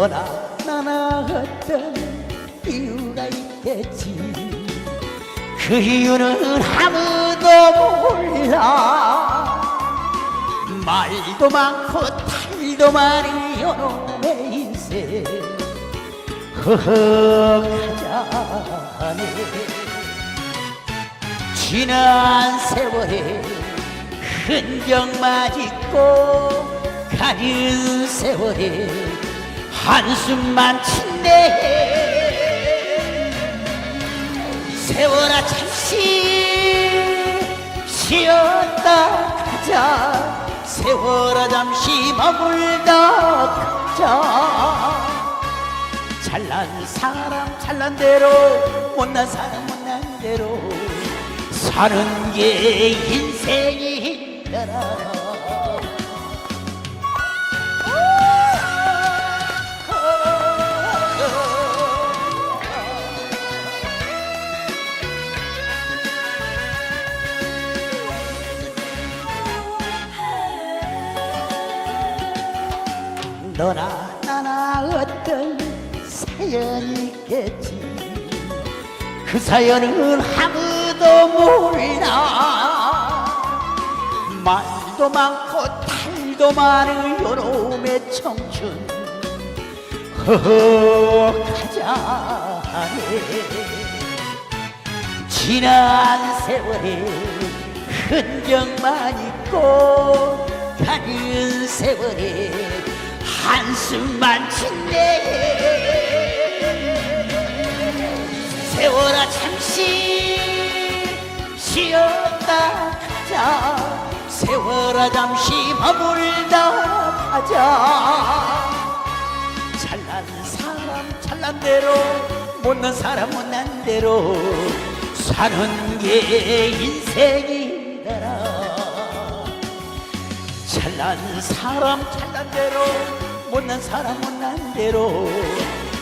어떤 이유가 있겠지. 그 이유는 아무도 몰라. 말도 많고 탈도 많은 요놈의 인생. 허허하자네 지난 세월에 흔적만 잊고 가는 세월에 한숨만 친대 세월아 잠시. 쉬었다 가자. 세월아 잠시 머물다 가자. 잘난 사람 잘난 대로 못난 사람 못난 대로 사는 게 인생이 힘들어 너나 나나 어떤 사연이 있겠지? 그 사연은 아무도 몰라 말도 많고 탈도 많은 요놈의 청춘. 허허하자네. 지난 세월에 흔적만 있고 가는 세월에 한숨만 친네. 세월아 잠시 쉬었다 가자. 세월아 잠시 머물다 가자. 잘난 사람 잘난 대로 못난 사람 못난 대로 사는 게 인생이더라. 잘난 사람 잘난 대로 못난 사람 못난 대로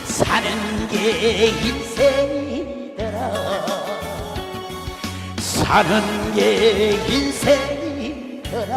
사는 게 인생이더라. 사는 게 인생이더라